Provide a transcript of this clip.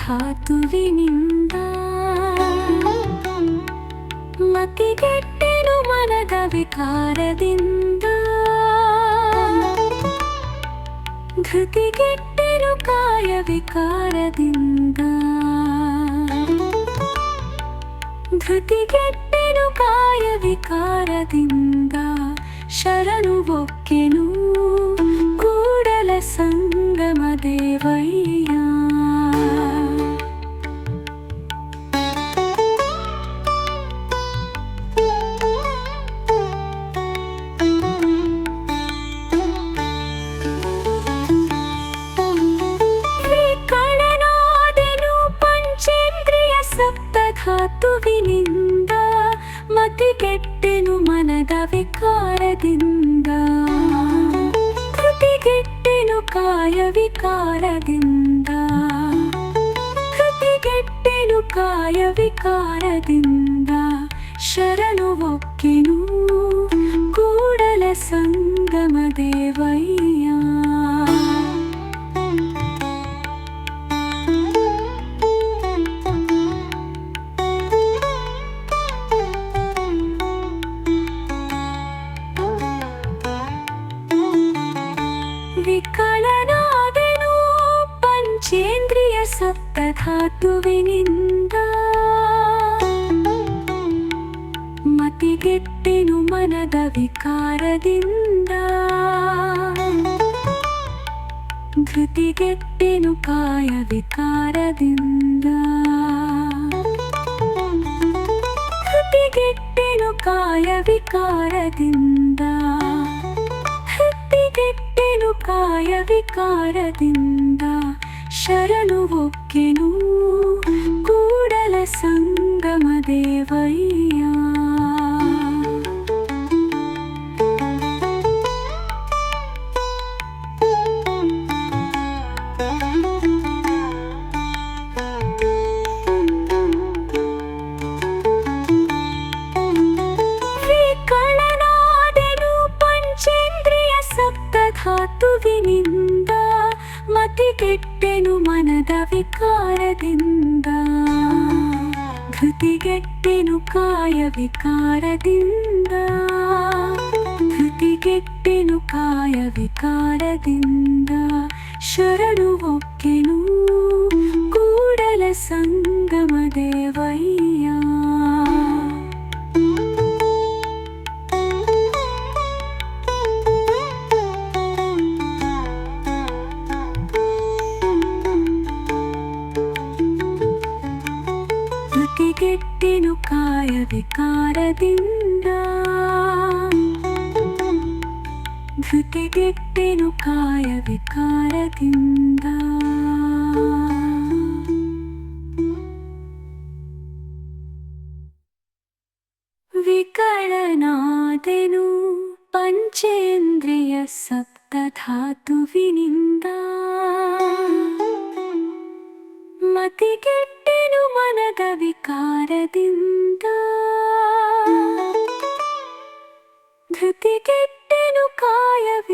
ಸಪ್ತಧಾತುವಿನಿಂದ ಮತಿಗೆಟ್ಟೆನು ಮನದ ವಿಕಾರದಿಂದ ಧೃತಿಗೆಟ್ಟೆನು ಕಾಯ ವಿಕಾರದಿಂದ ಧೃತಿಗೆಟ್ಟೆನು ಕಾಯ ವಿಕಾರದಿಂದ ಶರಣು ಒಕ್ಕೆನು ಸಪ್ತಧಾತುವಿನಿಂದ ಮತಿಗೆಟ್ಟೆನು ಮನದ ವಿಕಾರದಿಂದ. ಕೃತಿಗೆಟ್ಟೆನು ಕಾಯ ವಿಕಾರದಿಂದ. ಕೃತಿಗೆಟ್ಟೆನು ಕಾಯ ವಿಕಾರದಿಂದ. ಶರಣು ಒಕ್ಕೆನು, ಕೂಡಲ ಸಂಗಮ ದೇವಯ್ಯ ವಿಕಲನಾದೆನು ಪಂಚೇಂದ್ರಿಯ ಸಪ್ತ ಧಾತುವಿನಿಂದ ಮತಿಗೆಟ್ಟೆನು ಮನದ ವಿಕಾರದಿಂದ. ಧೃತಿಗೆಟ್ಟೆನು ಕಾಯ ವಿಕಾರದಿಂದ. ಧೃತಿಗೆಟ್ಟೆನು ಕಾಯ ವಿಕಾರದಿಂದ. ಕಾಯ ವಿಕಾರದಿಂದ ಶರಣು ಒಕ್ಕೆನು. ಕೂಡಲ ಸಂಗಮ ದೇವಯ್ಯ ಸಪ್ತಧಾತುವಿನಿಂದ ಮತಿಗೆಟ್ಟೆನು ಮನದ ವಿಕಾರದಿಂದ. ಧೃತಿಗೆಟ್ಟೆನು ಕಾಯ ವಿಕಾರದಿಂದ. ಧೃತಿಗೆಟ್ಟೆನು ಕಾಯ ವಿಕಾರದಿಂದ. ಶರಣು ಒಕ್ಕೆನು ಧೃತಿಗೆಟ್ಟೆನು ಕಾಯ ವಿಕಾರದಿಂದ ಧೃತಿಗೆಟ್ಟೆನು ಕಾಯ ವಿಕಾರದಿಂದ ವಿಕಳನಾದೆನು ಪಂಚೇಂದ್ರಿಯ ಸಪ್ತಧಾತುವಿನಿಂದ ಮತಿಗೆಟ್ಟೆನು మనగవి కారదింత ధృతికెట్టెను కాయవి